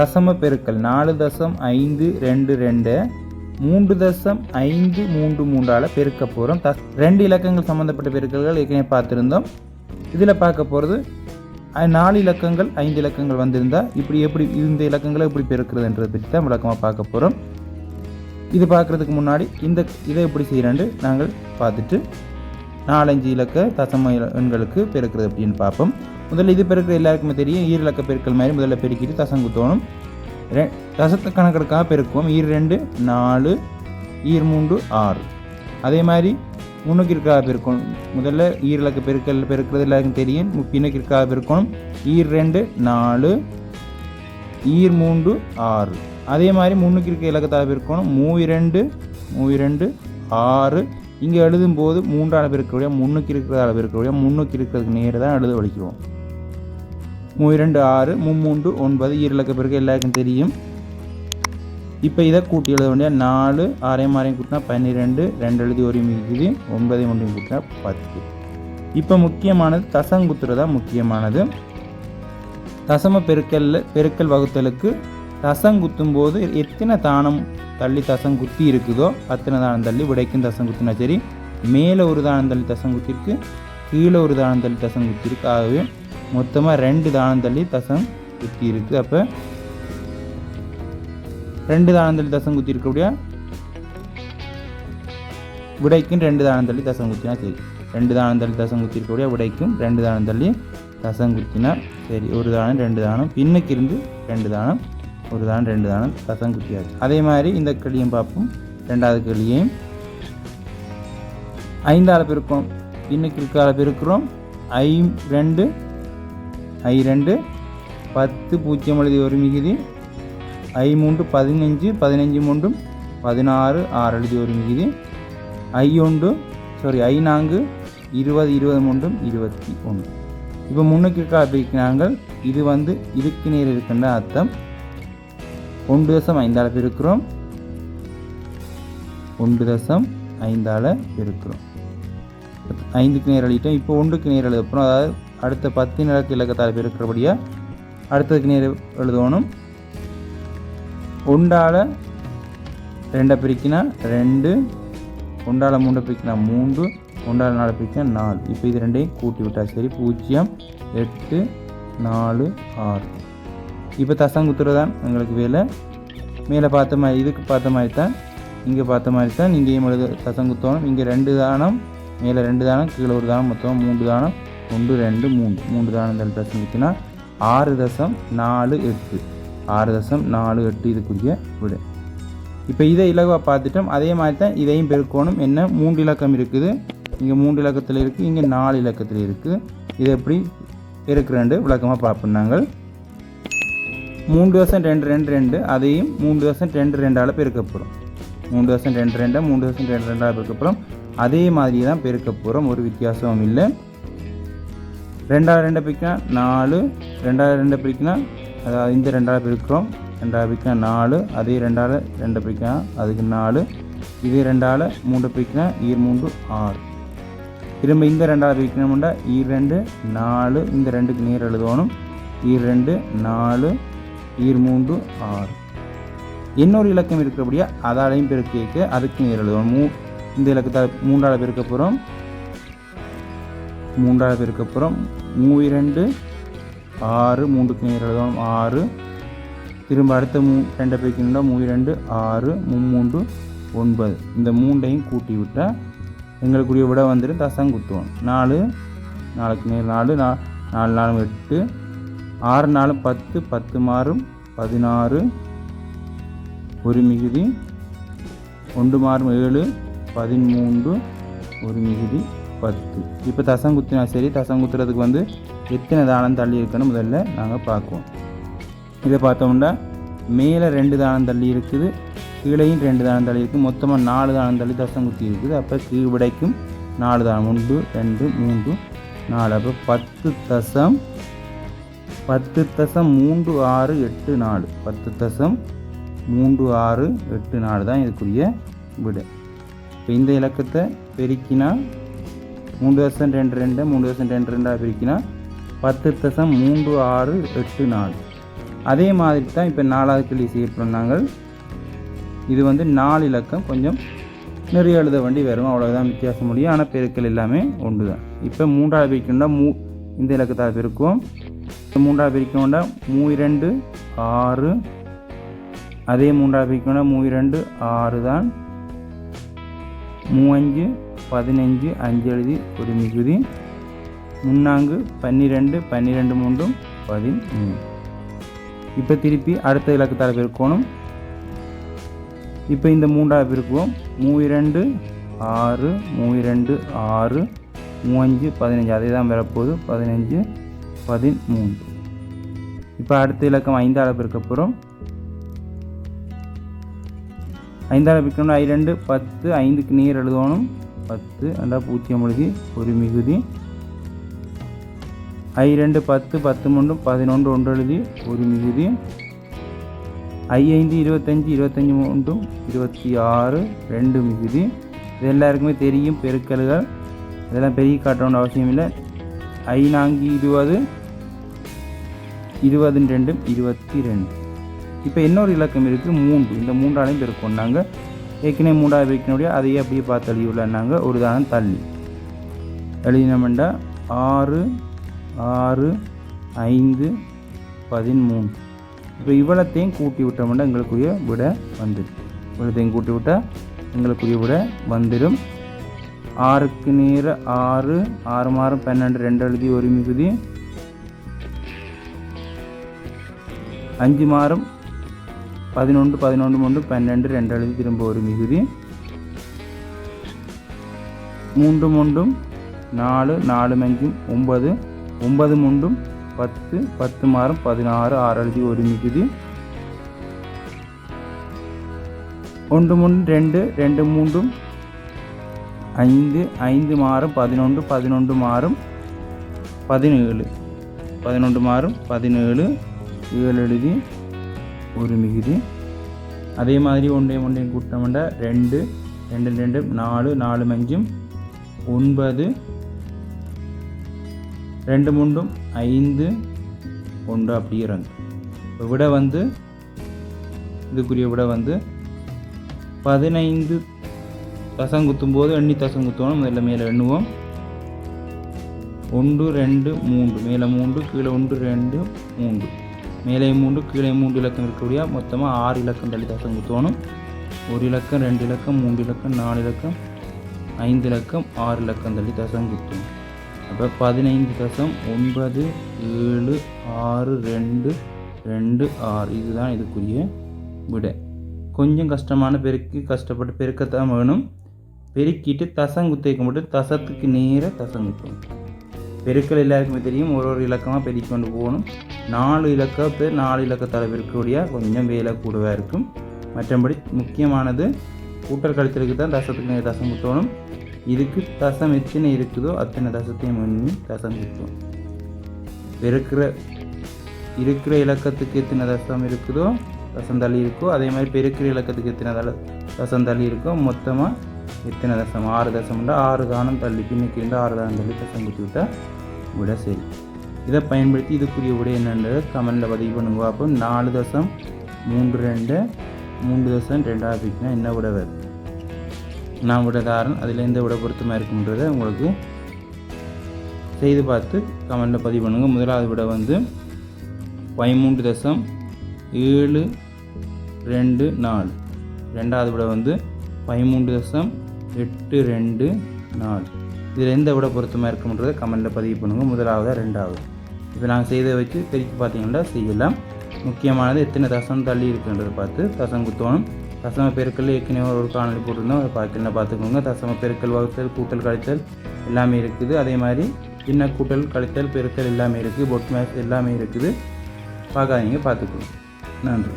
தசம பெருக்கல். நாலு தசம் ஐந்து ரெண்டு ரெண்டு. மூன்று தசம் ஐந்து மூன்று மூன்றால் பெருக்க போகிறோம் த ரெண்டு இலக்கங்கள் சம்மந்தப்பட்ட பெருக்கல்கள் ஏற்கனவே பார்த்துருந்தோம். இதில் பார்க்க போகிறது நாலு இலக்கங்கள் ஐந்து இலக்கங்கள் வந்திருந்தால் இப்படி எப்படி இந்த இலக்கங்களை எப்படி பெருக்கிறதுன்றதை பற்றி தான் விளக்கமாக பார்க்க போகிறோம் இது பார்க்குறதுக்கு முன்னாடி இந்த இதை எப்படி செய்கிறேன்னு நாங்கள் பார்த்துட்டு நாலஞ்சு இலக்க தசம எண்களுக்கு பெருக்கிறது அப்படின்னு பார்ப்போம். முதல்ல இது பெருக்கிற எல்லாருக்குமே தெரியும். ஈரிலக்க பெருக்கல் மாதிரி முதல்ல பெருக்கிட்டு தசம் குத்தணும் ரெ தசத்தை கணக்கெடுக்காக பெருக்குவோம். ஈர் ரெண்டு நாலு ஈர் மூன்று ஆறு. அதே மாதிரி முன்னுக்கு இருக்காக பெருக்கணும். முதல்ல ஈர் இலக்க பெருக்கல் பெருக்கிறது எல்லாருக்கும் தெரியும். மு- இருக்காக பெருக்கணும். ஈர் ரெண்டு நாலு ஈர் மூன்று ஆறு. அதே மாதிரி முன்னுக்கு இருக்க இலக்கத்தாக பெருக்கணும். மூ இரண்டு மூ இரண்டு ஆறு. இங்கே எழுதும்போது மூன்றால் பெருக்கக்கூடிய முன்னுக்கு இருக்கிறதால பெருக்கக்கூடிய முன்னுக்கு இருக்கிறதுக்கு நேர் தான் எழுத வலிக்கிறோம் இரண்டு ஆறு மும்மூன்று ஒன்பது ஈரிலக்க பிறகு எல்லாருக்கும் தெரியும். இப்போ இதை கூட்டி எழுத வேண்டிய நாலு ஆறையும் ஆறையும் கூட்டினா பன்னிரெண்டு ரெண்டு எழுதி ஒரு மிகுதி ஒன்பதையும் ஒன்றையும் கூட்டினா பத்து. இப்போ முக்கியமானது தசங்குத்துறது தான் முக்கியமானது. தசம பெருக்கல்ல பெருக்கல் வகுத்தலுக்கு தசங்குத்தும் போது எத்தனை தானம் தள்ளி தசங்குத்தி இருக்குதோ அத்தனை தானம் தள்ளி விடைக்கும் தசம் குத்தினா சரி மேலே ஒரு தானம் தள்ளி தசங்குத்திருக்கு கீழே ஒரு தானம் தள்ளி தசங்குத்திருக்கு. ஆகவே மொத்தமாக ரெண்டு தானம் தள்ளி தசம் குத்தி இருக்குது அப்போ ரெண்டு தானம் தள்ளி தசம் குத்தி இருக்கக்கூடிய விடைக்கும் ரெண்டு தானம் தள்ளி தசம் குத்தினா சரி. ரெண்டு தானம் தள்ளி தசம் குத்தி இருக்கக்கூடிய விடைக்கும் ரெண்டு தானம் தள்ளி தசம் குத்தினா சரி. ஒரு தானம் ரெண்டு தானம் பின்னுக்கு இருந்து ரெண்டு தானம் ஒரு தானம் ரெண்டு தானம் தசம் குத்தியாது அதே மாதிரி இந்த களியும் பார்ப்போம் ரெண்டாவது களியையும் ஐந்தாள் பெருக்கோம் பின்னுக்கு இருக்கால பெருக்கிறோம். ஐ ரெண்டு ஐ ரெண்டு பத்து பூஜ்ஜியம் எழுதி ஒரு மிகுதி ஐ மூன்று பதினஞ்சு பதினஞ்சு மூன்றும் பதினாறு ஆறு எழுதி ஒரு மிகுதி ஐ ஒன்று சாரி ஐ நான்கு இருபது இருபது மூன்றும் இருபத்தி ஒன்று. இப்போ முன்னுக்கு இருக்கா பிரிக்கிறாங்கள் இது வந்து இதுக்கு நேர் இருக்கின்ற அர்த்தம். ஒன்று தசம் ஐந்தால் பெருக்கிறோம். ஒன்று தசம் ஐந்தால் பெருக்கிறோம். ஐந்துக்கு நேர் எழுதிட்டோம். இப்போ ஒன்றுக்கு நேர் எழுதப்போம் அதாவது அடுத்த பத்து இலக்க இலக்கத்தால் பெருக்கிறபடியாக அடுத்ததுக்கு நீர் எழுதணும். உண்டால ரெண்டை பிரிக்கினா ரெண்டு ஒண்டால மூண்டை பிரிக்கினா மூன்று ஒண்டால நாலு பிரிக்கினா நாலு. இப்போ இது ரெண்டையும் கூட்டி விட்டா சரி. பூஜ்ஜியம் எட்டு நாலு ஆறு. இப்போ தசம் குத்துறதான் எங்களுக்கு வேலை. மேலே பார்த்த மாதிரி இதுக்கு பார்த்த மாதிரி தான் இங்கே பார்த்த மாதிரி தான் இங்கேயும் எழுத தசம் குத்தணும் இங்கே ரெண்டு தானம் மேலே ரெண்டு தானம் கீழே ஒரு தானம் மொத்தம் மூன்று தானம். ஒன்று ரெண்டு மூன்று. மூன்று தானந்தல் தள்ளி தசம் ஆறு தசம் நாலு எட்டு. ஆறு தசம் நாலு எட்டு இதுக்குரிய விட. இப்போ இதை இலகுவாக பார்த்துட்டோம். அதே மாதிரி தான் இதையும் பெருக்கணும். என்ன? மூன்று இலக்கம் இருக்குது. இங்கே மூன்று இலக்கத்தில் இருக்குது. இங்கே நாலு இலக்கத்தில் இருக்குது. இதை எப்படி பெருக்கிறேன் விளக்கமாக பார்ப்போம் நாங்கள். மூன்று வருஷம் ரெண்டு ரெண்டு ரெண்டு. அதையும் மூன்று வருஷம் ரெண்டு ரெண்டால் பெருக்க போகிறோம் மூன்று வருஷம் ரெண்டு ரெண்டாக மூன்று வருஷம் ரெண்டு ரெண்டால் பெருக்க போகிறோம் அதே மாதிரி தான் பெருக்க போகிறோம். ஒரு வித்தியாசமும் இல்லை. ரெண்டாவது ரெண்டை பிரிக்கினா நாலு ரெண்டாவது ரெண்டை பிரிக்கினா அதாவது இந்த ரெண்டாவது பிரிக்கிறோம். ரெண்டாவது பிரிக்கினா நாலு அதே ரெண்டாவது ரெண்டை பிரிக்கினா அதுக்கு நாலு இதே ரெண்டால் மூன்று பிரிக்கினா ஈர் மூன்று ஆறு. திரும்ப இந்த ரெண்டாவது பிரிக்கணும்னா ஈர் ரெண்டு நாலு இந்த ரெண்டுக்கு நேர் எழுதணும். ஈர் ரெண்டு நாலு ஈர் மூன்று ஆறு. இன்னொரு இலக்கம் இருக்கிறபடியா அதாலையும் பெருக்க அதுக்கு நேர் எழுதணும். மூ இந்த இலக்கத்தை மூன்றாவது பெருக்க போகிறோம் மூன்றாவது பேருக்கு அப்புறம் மூ இரண்டு ஆறு மூன்றுக்கு நேர் எழுதணும் ஆறு. திரும்ப அடுத்த மூ ரெண்டை பிரிக்கணும்னா மூ இரண்டு ஆறு மும்மூன்று ஒன்பது. இந்த மூண்டையும் கூட்டி விட்டால் எங்களுக்குரிய விட வந்துடும் தசம் குத்துவோம். நாலு நாளுக்கு நேர் நாலு நா நாலு நாலும் எட்டு. ஆறு நாலும் பத்து பத்து மாறும் பதினாறு. ஒரு மிகுதி ஒன்று மாறும் ஏழு பதிமூன்று ஒரு மிகுதி. பத்து. இப்போ தசம் குத்தினா சரி தசம் குத்துறதுக்கு வந்து எத்தனை தானம் தள்ளி இருக்குன்னு முதல்ல நாங்கள் பார்க்குவோம். இதை பார்த்தோம்னா மேலே ரெண்டு தானம் தள்ளி இருக்குது கீழையும் ரெண்டு தானம் தள்ளி இருக்குது மொத்தமாக நாலு தானம் தள்ளி தசம் குத்தி இருக்குது. அப்போ கீழ் விடைக்கும் நாலு தானம் ஒன்று ரெண்டு மூன்று நாலு. அப்போ பத்து தசம் பத்து தசம் மூன்று ஆறு எட்டு நாலு. பத்து தசம் மூன்று ஆறு எட்டு நாலு தான் இதுக்குரிய விடை. இப்போ இந்த இலக்கத்தை பெருக்கினா மூன்று தசம் ரெண்டு ரெண்டு மூணு தசம் ரெண்டு ரெண்டாக பிரிக்கினா பத்து தசம் மூன்று ஆறு எட்டு நாலு. அதே மாதிரி தான் இப்போ நாலாவது கிளி செய்யப்படும் நாங்கள். இது வந்து நாலு இலக்கம் கொஞ்சம் நிறைய எழுத வண்டி வரும். அவ்வளோதான் வித்தியாசம் முடியும். ஆனால் பெருக்கள் எல்லாமே ஒன்று தான் இப்போ மூன்றாவது பிரிக்கணும்னா மூ இந்த இலக்கத்தால் பெருக்குவோம். மூன்றாவது பிரிக்கணும்னா மூ இரண்டு ஆறு. அதே மூன்றாவது பிரிக்கணும்னா மூ இரண்டு ஆறு தான். மூவஞ்சு பதினஞ்சு அஞ்சு எழுதி ஒரு மிகுதி முன்னாங்கு பன்னிரெண்டு பன்னிரெண்டு மூன்றும் பதிமூணு இப்போ திருப்பி அடுத்த இலக்கத்தால் பெருக்கணும். இப்போ இந்த மூன்றாவது பெருக்குவோம். மூ இரண்டு ஆறு மூ இரண்டு ஆறு மூவஞ்சு பதினஞ்சு அதே தான் வரப்போகுது. பதினஞ்சு பதிமூன்று. இப்போ அடுத்த இலக்கம் ஐந்தாவது பெருக்க போகிறோம் ஐந்தாவது பெருக்கணும் ஐ ரெண்டு பத்து ஐந்துக்கு நீர் எழுதணும். பத்து ரெண்டா பூஜ்ஜியம் எழுதி ஒரு மிகுதி. ஐ ரெண்டு பத்து பத்து மூன்று பதினொன்று ஒன்று எழுதி ஒரு மிகுதி. ஐ ஐந்து இருபத்தஞ்சி இருபத்தஞ்சி மூன்றும் இருபத்தி ஆறு ரெண்டு மிகுதி. இது எல்லாருக்குமே தெரியும் பெருக்கல்கள். இதெல்லாம் பெரிய காட்டணும்னு அவசியம் இல்லை. ஐ நான்கு இருபது இருபது ரெண்டும் இருபத்தி ரெண்டு. இப்போ இன்னொரு இலக்கம் இருக்குது மூன்று. இந்த மூன்றாலையும் பெருக்கணும் நாங்கள் ஏற்கனவே மூன்றாவது பெருக்கினுடைய அதையே அப்படியே பார்த்து எழுதியுள்ளனாங்க ஒரு தானம் தள்ளி. எழுதினோம்டா ஆறு ஆறு ஐந்து பதிமூணு இப்போ இவ்வளத்தையும் கூட்டி விட்டோம்னா எங்களுக்குரிய விட வந்துடும் இவ்வளத்தையும் கூட்டி விட்டால் எங்களுக்குரிய விட வந்துடும் ஆறுக்கு நீர் ஆறு ஆறு மாறும் பன்னெண்டு ரெண்டு எழுதி ஒரு மிகுதி. அஞ்சு மாறும் பதினொன்று பதினொன்று மூன்று பன்னெண்டு ரெண்டு எழுதி திரும்ப ஒரு மிகுதி. மூன்று மூன்றும் நாலு நாலு மஞ்சும் ஒன்பது ஒன்பது மூன்றும் பத்து பத்து மாறும் பதினாறு ஆறு எழுதி ஒரு மிகுதி. ஒன்று மூன்று ரெண்டு ரெண்டு மூன்றும் ஐந்து ஐந்து மாறும் பதினொன்று பதினொன்று மாறும் பதினேழு. பதினொன்று மாறும் பதினேழு ஏழு எழுதி ஒரு மிகுதி அதே மாதிரி ஒன்றையும் ஒன்றையும் கூட்டமெண்டா ரெண்டு ரெண்டு ரெண்டு நாலு நாலு மஞ்சும் ஒன்பது ரெண்டு மூன்றும் ஐந்து ஒன்று அப்படி இறங்கு விட வந்து இதுக்குரிய விட வந்து பதினைந்து தசம் குத்தும் போது எண்ணி தசம் குத்துவோம். முதல்ல மேலே எண்ணுவோம். ஒன்று ரெண்டு மூன்று. மேலே மூன்று கீழே ஒன்று ரெண்டு மூன்று. மேலே மூன்று கீழே மூன்று இலக்கம் இருக்கக்கூடிய மொத்தமாக ஆறு இலக்கம் தள்ளி தசம் குத்துவணும் ஒரு இலக்கம் ரெண்டு இலக்கம் மூன்று இலக்கம் நாலு இலக்கம் ஐந்து இலக்கம் ஆறு இலக்கம் தள்ளி தசம் குத்துவோம் அப்போ பதினைந்து தசம் ஒன்பது ஏழு ஆறு ரெண்டு ரெண்டு ஆறு. இதுதான் இதுக்குரிய விடை. கொஞ்சம் கஷ்டமான பெருக்கி கஷ்டப்பட்டு பெருக்கத்தான் வேணும். பெருக்கிட்டு தசம் மட்டும் தசத்துக்கு நேராக தசம் பெருக்கள் எல்லாருக்குமே தெரியும். ஒரு ஒரு இலக்கமாக பெருக்கி கொண்டு போகணும். நாலு இலக்கத்தை நாலு இலக்கத்தால் பெருக்கக்கூடிய கொஞ்சம் வேலை கூடவாக இருக்கும். மற்றபடி முக்கியமானது கூட்டல் கழித்தலுக்கு தான் தசத்துக்கு தசம் குத்தணும். இதுக்கு தசம் எத்தனை இருக்குதோ அத்தனை தசத்தையும் எண்ணி தசம் குத்தும் பெருக்கிற இருக்கிற இலக்கத்துக்கு எத்தனை தசம் இருக்குதோ தசம் தள்ளி இருக்கோ அதே மாதிரி பெருக்கிற இலக்கத்துக்கு எத்தனை தலை தசம் தள்ளி இருக்கோ மொத்தமாக எத்தனை தசம் ஆறு தசம்னா ஆறு தானம் தள்ளி பின்னுக்கு ஆறு தானம் தள்ளி தசம் குத்தி விட்டால் விட சரி. இதை பயன்படுத்தி இதுக்குரிய விட என்னன்றது கமெண்டில் பதிவு பண்ணுங்க. அப்போ நாலு தசம் மூன்று ரெண்டு மூன்று தசம் ரெண்டாவது பிரிக்கினா என்ன விட வருது? நான் விட தாரன் அதில் எந்த விட பொருத்தமாக இருக்குன்றதை உங்களுக்கு செய்து பார்த்து கமெண்டில் பதிவு பண்ணுங்கள் முதலாவது விட வந்து பதிமூன்று தசம் ஏழு ரெண்டு நாலு. ரெண்டாவது விட வந்து பதிமூன்று தசம் எட்டு ரெண்டு நாலு. இதில் எந்த விட பொருத்தமாக இருக்கும்ன்றதை கமெண்டில் பதிவு பண்ணுங்கள் முதலாவதா ரெண்டாவது. இப்போ நாங்கள் செய்ததை வச்சு பிரித்து பார்த்தீங்கன்னா செய்யலாம். முக்கியமானது எத்தனை தசம் தள்ளி இருக்குன்றதை பார்த்து தசம் குத்தோணும். தசம பெருக்கல் ஏற்கனவே ஒரு காணொலி போட்டிருந்தோம். அதை பார்க்கலாம் பார்த்துக்கோங்க? தசம பெருக்கல் வகுத்தல் கூட்டல் கழித்தல் எல்லாமே இருக்குது. அதே மாதிரி சின்ன கூட்டல் கழித்தல் பெருக்கல் எல்லாமே இருக்குது. பொட் மேட்ச் எல்லாமே இருக்குது. பார்க்காதீங்க பார்த்துக்கோங்க. நன்றி.